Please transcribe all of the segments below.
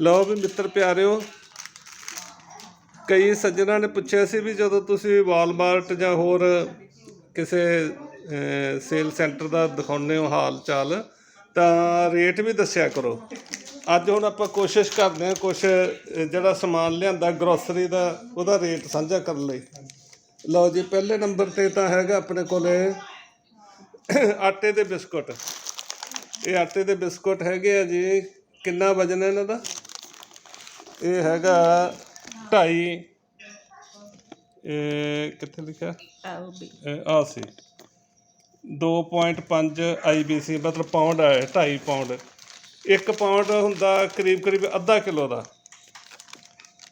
ਲਓ ਵੀ ਮਿੱਤਰ ਪਿਆਰਿਓ, ਕਈ ਸੱਜਣਾ ਨੇ ਪੁੱਛਿਆ ਸੀ ਵੀ ਜਦੋਂ ਤੁਸੀਂ ਵਾਲਮਾਰਟ ਜਾਂ ਹੋਰ ਕਿਸੇ ਸੇਲ ਸੈਂਟਰ ਦਾ ਦਿਖਾਉਂਦੇ ਹੋ ਹਾਲ ਚਾਲ ਤਾਂ ਰੇਟ ਵੀ ਦੱਸਿਆ ਕਰੋ। ਅੱਜ ਹੁਣ ਆਪਾਂ ਕੋਸ਼ਿਸ਼ ਕਰਦੇ ਹਾਂ ਕੁਝ ਜਿਹੜਾ ਸਮਾਨ ਲਿਆਂਦਾ ਗਰੋਸਰੀ ਦਾ, ਉਹਦਾ ਰੇਟ ਸਾਂਝਾ ਕਰਨ ਲਈ। ਲਓ ਜੀ, ਪਹਿਲੇ ਨੰਬਰ ਤੇ ਤਾਂ ਹੈਗਾ ਆਪਣੇ ਕੋਲੇ, ਆਟੇ ਦੇ ਬਿਸਕੁਟ। ਇਹ ਆਟੇ ਦੇ ਬਿਸਕੁਟ ਹੈਗੇ ਆ ਜੀ, ਕਿੰਨਾ ਵਜਨ ਹੈ ਇਹਨਾਂ ਦਾ? ਇਹ ਹੈਗਾ 2.5 ਇਹ ਕਿੱਥੇ ਲਿਖਿਆ? ਆ ਸੀ। 2.5 IBC ਮਤਲਬ ਪਾਉਂਡ ਹੈ 2.5 ਪਾਉਂਡ ਇੱਕ ਪਾਉਂਡ ਹੁੰਦਾ ਕਰੀਬ ਕਰੀਬ ਅੱਧਾ ਕਿਲੋ ਦਾ।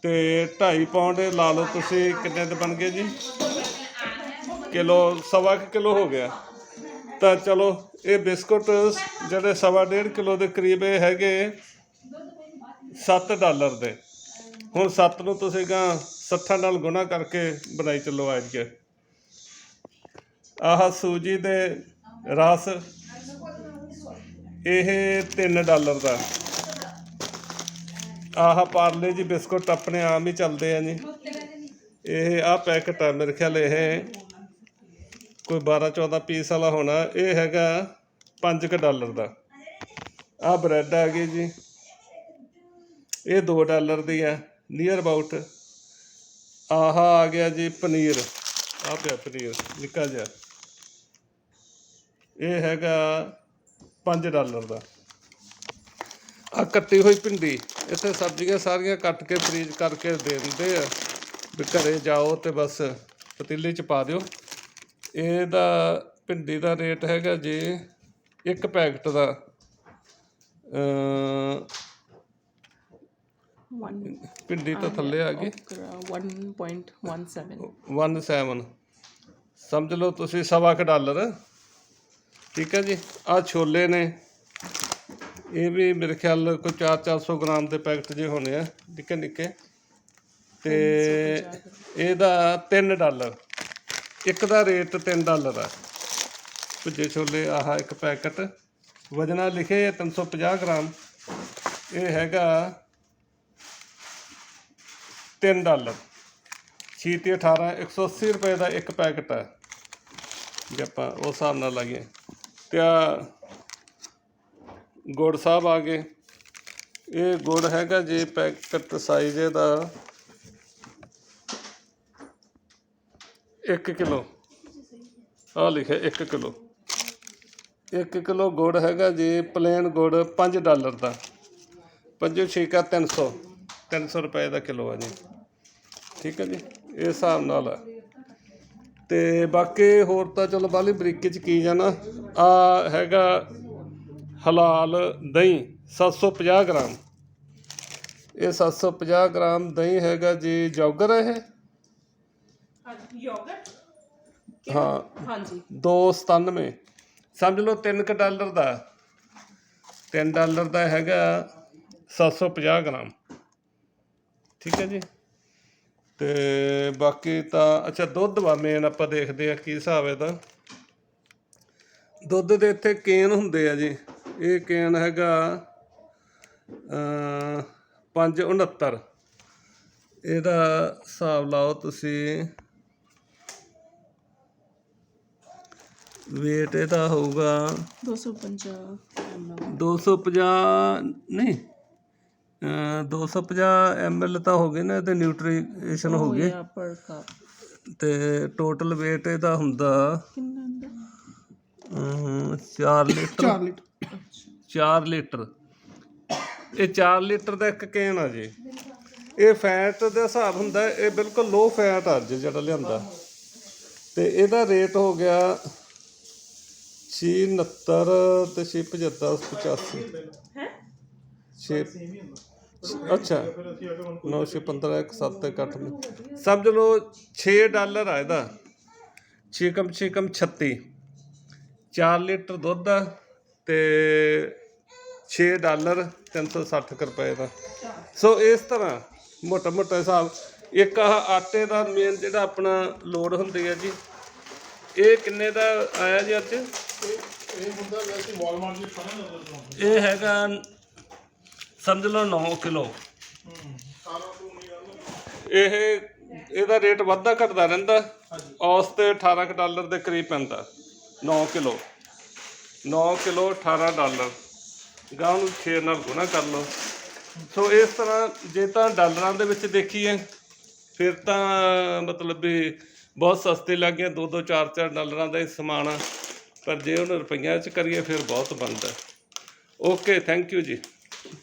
ਤੇ 2.5 ਪਾਉਂਡ ਲਾ ਲਓ ਤੁਸੀਂ ਕਿੰਨੇ ਦੇ ਬਣ ਗਏ ਜੀ? ਕਿਲੋ ਸਵਾ ਕਿਲੋ ਹੋ ਗਿਆ। ਤਾਂ ਚਲੋ ਇਹ ਬਿਸਕੁਟ ਜਿਹੜੇ ਸਵਾ ਡੇਢ ਕਿਲੋ ਦੇ ਕਰੀਬ ਇਹ ਹੈਗੇ 7 ਡਾਲਰ ਦੇ। ਹੁਣ 7 ਨੂੰ ਤੁਸੀਂ ਗਾ 60 ਨਾਲ ਗੁਣਾ ਕਰਕੇ ਬਣਾਈ ਚੱਲੋ ਅੱਜ। ਕੇ ਆਹ ਸੂਜੀ ਦੇ ਰਸ, ਇਹ 3 ਡਾਲਰ ਦਾ। ਆਹ ਪਾਰਲੇ ਜੀ ਬਿਸਕੁਟ ਆਪਣੇ ਆਮ ਹੀ ਚੱਲਦੇ ਆ ਜੀ। ਇਹ ਆ ਪੈਕਟ ਆ ਮੇਰੇ ਖਿਆਲ ਇਹ। ਕੋਈ 12 14 ਪੀਸ ਵਾਲਾ ਹੋਣਾ। ਇਹ ਹੈਗਾ 5 ਕ ਡਾਲਰ ਦਾ। ਆ ਬ੍ਰੈਡ ਆ ਗਈ ਜੀ। ਇਹ 2 ਡਾਲਰ ਦੀ ਹੈ ਨੀਅਰ ਅਬਾਊਟ ਆਹਾ, ਆ ਗਿਆ ਜੀ ਪਨੀਰ। ਆ ਪਿਆ ਪਨੀਰ, ਨਿੱਕਾ ਜਿਹਾ। ਇਹ ਹੈਗਾ 5 ਡਾਲਰ ਦਾ। ਆ ਕੱਟੀ ਹੋਈ ਭਿੰਡੀ, ਇੱਥੇ ਸਬਜ਼ੀਆਂ ਸਾਰੀਆਂ ਕੱਟ ਕੇ ਫਰੀਜ਼ ਕਰਕੇ ਦੇ ਦਿੰਦੇ ਆ। ਵੀ ਘਰੇ ਜਾਓ ਤੇ ਬਸ ਪਤੀਲੇ ਚ ਪਾ ਦਿਓ। ਇਹਦਾ, ਭਿੰਡੀ ਦਾ ਰੇਟ ਹੈਗਾ ਜੀ ਇੱਕ ਪੈਕਟ ਦਾ ਅ one. ਭਿੰਡੀ ਤਾਂ ਥੱਲੇ ਆ ਗਈ। Okra 1.17 17 ਸਮਝ ਲਓ ਤੁਸੀਂ ਸਵਾ ਕੁ ਡਾਲਰ। ਠੀਕ ਹੈ ਜੀ ਆ ਛੋਲੇ ਨੇ। ਇਹ ਵੀ ਮੇਰੇ ਖਿਆਲ ਕੋਈ 4-400 ਗ੍ਰਾਮ ਦੇ ਪੈਕਟ ਜੇ ਹੋਣੇ ਆ ਨਿੱਕੇ ਨਿੱਕੇ। ਤੇ ਇਹਦਾ 3 ਡਾਲਰ। ਇੱਕ ਦਾ ਰੇਟ 3 ਡਾਲਰ ਆ। ਭੁੱਜੇ ਛੋਲੇ ਆਹ ਇੱਕ ਪੈਕਟ। ਵਜਨਾ ਲਿਖੇ 350 ਗ੍ਰਾਮ। ਇਹ ਹੈਗਾ 3 ਡਾਲਰ। ਛੇ ਤੇ 18 180 ਰੁਪਏ ਦਾ ਇੱਕ ਪੈਕਟ ਹੈ। ਜੇ ਆਪਾਂ ਉਸ ਹਿਸਾਬ ਨਾਲ ਲਾਈਏ। ਤੇ ਆ ਗੁੜ ਸਾਹਿਬ ਆ ਗਏ। ਇਹ ਗੁੜ ਹੈਗਾ ਜੇ ਪੈਕਟ ਸਾਈਜ਼ ਇਹਦਾ 1 ਕਿਲੋ। ਆ ਲਿਖਿਆ 1 ਕਿਲੋ। 1 ਕਿਲੋ ਗੁੜ ਹੈਗਾ ਜੀ ਪਲੇਨ ਗੁੜ 5 ਡਾਲਰ ਦਾ। ਪੰਜੋ ਛੇਕਾ 300 300 ਰੁਪਏ ਦਾ ਕਿਲੋ ਆ ਜੀ। ਠੀਕ ਹੈ ਜੀ ਇਹ ਹਿਸਾਬ ਨਾਲ ਆ ਤੇ ਬਾਕੀ ਹੋਰ ਤਾਂ ਚਲੋ ਬਾਲੀ ਬਰੀਕੀ ਚ ਕੀ ਜਾਣਾ। ਆ ਹੈਗਾ ਹਲਾਲ ਦਹੀਂ 750 ਗ੍ਰਾਮ। ਇਹ 750 ਗ੍ਰਾਮ ਦਹੀਂ ਹੈਗਾ ਜੀ ਜੌਗਰ ਹੈ ਇਹ? yogurt ਹਾਂ। ਹਾਂਜੀ। 297 ਸਮਝ ਲਓ 3 ਕ ਡਾਲਰ ਦਾ 3 ਡਾਲਰ ਦਾ ਹੈਗਾ 750 ਗ੍ਰਾਮ। ਠੀਕ ਹੈ ਜੀ। ਤੇ ਬਾਕੀ ਤਾਂ ਅੱਛਾ ਦੁੱਧ ਵਾ ਮੇਨ ਆਪਾਂ ਦੇਖਦੇ ਆ ਕੀ ਹਿਸਾਬ ਹੈ ਦਾ ਦੁੱਧ ਦੇ ਇੱਥੇ ਕੇਨ ਹੁੰਦੇ ਆ ਜੀ। ਇਹ ਕੇਨ ਹੈਗਾ ਅ 569 ਇਹਦਾ ਹਿਸਾਬ ਲਾਓ ਤੁਸੀਂ। weight ਇਹਦਾ ਹੋਊਗਾ 250 ml 250 ਨਹੀਂ ਅ 250 ml ਤਾਂ ਹੋ ਗਏ ਨਾ ਇਹਦੇ ਨਿਊਟ੍ਰੀਸ਼ਨ ਹੋ ਗਏ। cup ਤੇ ਟੋਟਲ weight ਇਹਦਾ ਹੁੰਦਾ ਕਿੰਨਾ ਹੁੰਦਾ? ਅਮ, 4 ਲੀਟਰ। 4 ਲੀਟਰ। 4 ਲੀਟਰ। ਇਹ 4 ਲੀਟਰ ਦਾ ਇੱਕ ਕੇਨ ਆ ਜੀ। ਇਹ ਫੈਟ ਦੇ ਹਿਸਾਬ ਹੁੰਦਾ ਇਹ ਬਿਲਕੁਲ ਲੋ ਫੈਟ ਆ ਜੀ ਜਿਹੜਾ ਲਿਆਂਦਾ। ਤੇ ਇਹਦਾ ਰੇਟ ਹੋ ਗਿਆ 669 ਤੇ 675 85 ਹੈ? ਛੇ ਅੱਛਾ 915 ਇੱਕ ਤੇ ਕੱਟ ਲਓ ਸਮਝ ਲਓ 6 ਡਾਲਰ ਆ ਇਹਦਾ। 6 ਕਮ 6 ਕਮ 36 4 ਲੀਟਰ ਦੁੱਧ ਆ ਤੇ 6 ਡਾਲਰ 360 ਕੁ ਰੁਪਏ ਦਾ। ਸੋ ਇਸ ਤਰ੍ਹਾਂ ਮੋਟਾ ਮੋਟਾ ਹਿਸਾਬ। ਇੱਕ ਆਹ ਆਟੇ ਦਾ ਮੇਨ ਜਿਹੜਾ ਆਪਣਾ ਲੋਡ ਹੁੰਦੀ ਹੈ ਜੀ ਇਹ ਕਿੰਨੇ ਦਾ ਆਇਆ ਜੀ ਅੱਜ? ਇਹ ਹੁੰਦਾ ਵੈਸੇ ਵਾਲਮਾਰਟ ਦੇ। ਇਹ ਹੈਗਾ ਸਮਝ ਲਓ 9 ਕਿਲੋ। ਇਹ ਇਹਦਾ ਰੇਟ ਵੱਧਦਾ ਘਟਦਾ ਰਹਿੰਦਾ। ਔਸ ਤੇ 18 ਕੁ ਡਾਲਰ ਦੇ ਕਰੀਬ ਪੈਂਦਾ। 9 ਕਿਲੋ। 9 kilo 18 dollar. ਗਾਂ ਨੂੰ 6 ਨਾਲ ਗੁਣਾ ਕਰ ਲਓ। ਸੋ ਇਸ ਤਰ੍ਹਾਂ ਜੇ ਤਾਂ ਡਾਲਰਾਂ ਦੇ ਵਿੱਚ ਦੇਖੀਏ ਫਿਰ ਤਾਂ ਮਤਲਬ ਵੀ ਬਹੁਤ ਸਸਤੇ ਲੱਗ ਗਏ। 2 2 4 4 ਡਾਲਰਾਂ ਦਾ ਹੀ ਸਮਾਨ ਆ। ਪਰ ਜੇ ਉਹਨੂੰ ਰੁਪਈਆ 'ਚ ਕਰੀਏ ਫਿਰ ਬਹੁਤ ਬਣਦਾ। ਓਕੇ ਥੈਂਕ ਯੂ ਜੀ।